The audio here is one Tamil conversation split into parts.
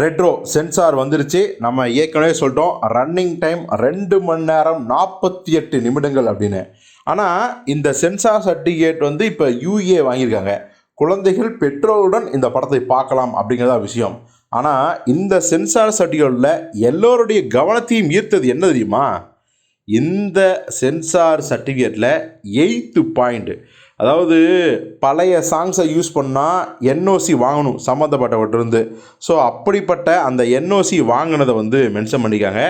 ரெட்ரோ சென்சார் வந்துருச்சு. நம்ம ஏற்கனவே சொல்லிட்டோம் ரன்னிங் டைம் ரெண்டு மணி நேரம் நாற்பத்தி எட்டு நிமிடங்கள் அப்படின்னு. ஆனால் இந்த சென்சார் சர்டிஃபிகேட் வந்து இப்போ யூஏ வாங்கியிருக்காங்க. குழந்தைகள் பெற்றோருடன் இந்த படத்தை பார்க்கலாம் அப்படிங்கிறதா விஷயம். ஆனால் இந்த சென்சார் சர்டிஃபிகேட்டில் எல்லோருடைய கவனத்தையும் ஈர்த்தது என்ன தெரியுமா? இந்த சென்சார் சர்டிஃபிகேட்டில் எயித்து பாயிண்ட். அதாவது பழைய சாங்ஸை யூஸ் பண்ணால் என்ஓசி வாங்கணும் சம்மந்தப்பட்டவற்றிருந்து ஸோ அப்படிப்பட்ட அந்த என்ஓசி வாங்கினதை வந்து மென்ஷன் பண்ணிக்காங்க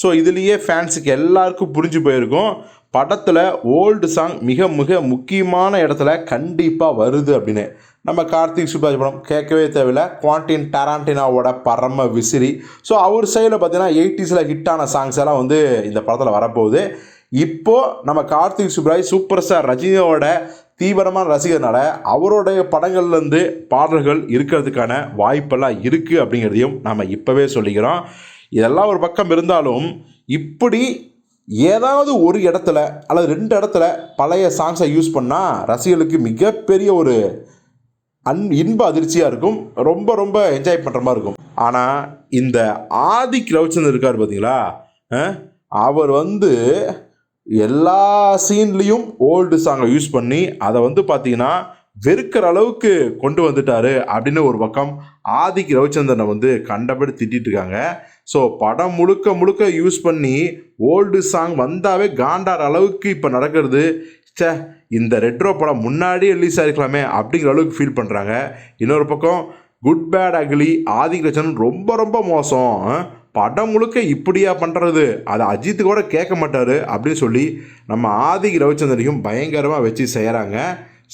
ஸோ இதுலேயே ஃபேன்ஸுக்கு எல்லாருக்கும் புரிஞ்சு போயிருக்கும். படத்தில் ஓல்டு சாங் மிக மிக முக்கியமான இடத்துல கண்டிப்பாக வருது அப்படின்னு. நம்ம கார்த்திக் சுப்ராஜ் படம் கேட்கவே தேவையில்ல. குவான்டின் டராண்டினாவோட பரம விசிறி. ஸோ அவர் சைடில் பார்த்தீங்கன்னா எயிட்டிஸில் ஹிட்டான சாங்ஸ் எல்லாம் வந்து இந்த படத்தில் வரப்போகுது. இப்போது நம்ம கார்த்திக் சுப்ராஜ் சூப்பர் ஸ்டார் ரஜினியோட தீவிரமான ரசிகர்னால அவருடைய படங்கள்லேருந்து பாடல்கள் இருக்கிறதுக்கான வாய்ப்பெல்லாம் இருக்குது அப்படிங்கிறதையும் நம்ம இப்போவே சொல்லிக்கிறோம். இதெல்லாம் ஒரு பக்கம் இருந்தாலும் இப்படி ஏதாவது ஒரு இடத்துல அல்லது ரெண்டு இடத்துல பழைய சாங்ஸை யூஸ் பண்ணால் ரசிகர்களுக்கு மிகப்பெரிய ஒரு அன் இன்ப அதிர்ச்சியாக இருக்கும். ரொம்ப ரொம்ப என்ஜாய் பண்ணுற மாதிரி இருக்கும். ஆனால் இந்த ஆதிக் ரவிச்சந்திரன் இருக்கார் பார்த்தீங்களா அவர் வந்து எல்லா சீன்லேயும் ஓல்டு சாங்கை யூஸ் பண்ணி அதை வந்து பார்த்தீங்கன்னா வெறுக்கிற அளவுக்கு கொண்டு வந்துட்டாரு அப்படின்னு ஒரு பக்கம் ஆதிக் ரவிச்சந்திரனை வந்து கண்டபடி திட்டிட்டு இருக்காங்க. ஸோ படம் முழுக்க முழுக்க யூஸ் பண்ணி ஓல்டு சாங் வந்தாவே காண்டார் அளவுக்கு இப்போ நடக்கிறது. ச்சே இந்த ரெட்ரோ படம் முன்னாடியே ரிலீஸ் ஆகிருக்கலாமே அப்படிங்கிற அளவுக்கு ஃபீல் பண்ணுறாங்க இன்னொரு பக்கம் good bad ugly Adhik Ravichandran ரொம்ப ரொம்ப மோசம். படம் முழுக்க இப்படியா பண்ணுறது அதை அஜித் கூட கேட்க மாட்டார் அப்படின்னு சொல்லி நம்ம ஆதிக் ரவிச்சந்திரனையும் பயங்கரமாக வச்சு செய்கிறாங்க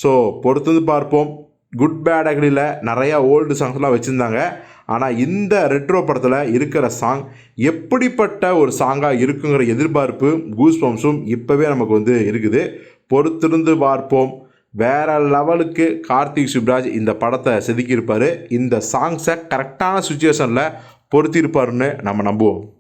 ஸோ பொறுத்து பார்ப்போம். குட் பேட் நிறையா ஓல்டு சாங்ஸ்லாம் வச்சுருந்தாங்க. ஆனால் இந்த ரெட்ரோ படத்தில் இருக்கிற சாங் எப்படிப்பட்ட ஒரு சாங்காக இருக்குங்கிற எதிர்பார்ப்பு கூஸ் வம்சும் இப்போவே நமக்கு வந்து இருக்குது. பொறுத்திருந்து பார்ப்போம். வேற லெவலுக்கு கார்த்திக் சுப்ராஜ் இந்த படத்தை செதுக்கியிருப்பார். இந்த சாங்ஸை கரெக்டான சுச்சுவேஷனில் பொருத்தியிருப்பாருன்னு நம்ம நம்புவோம்.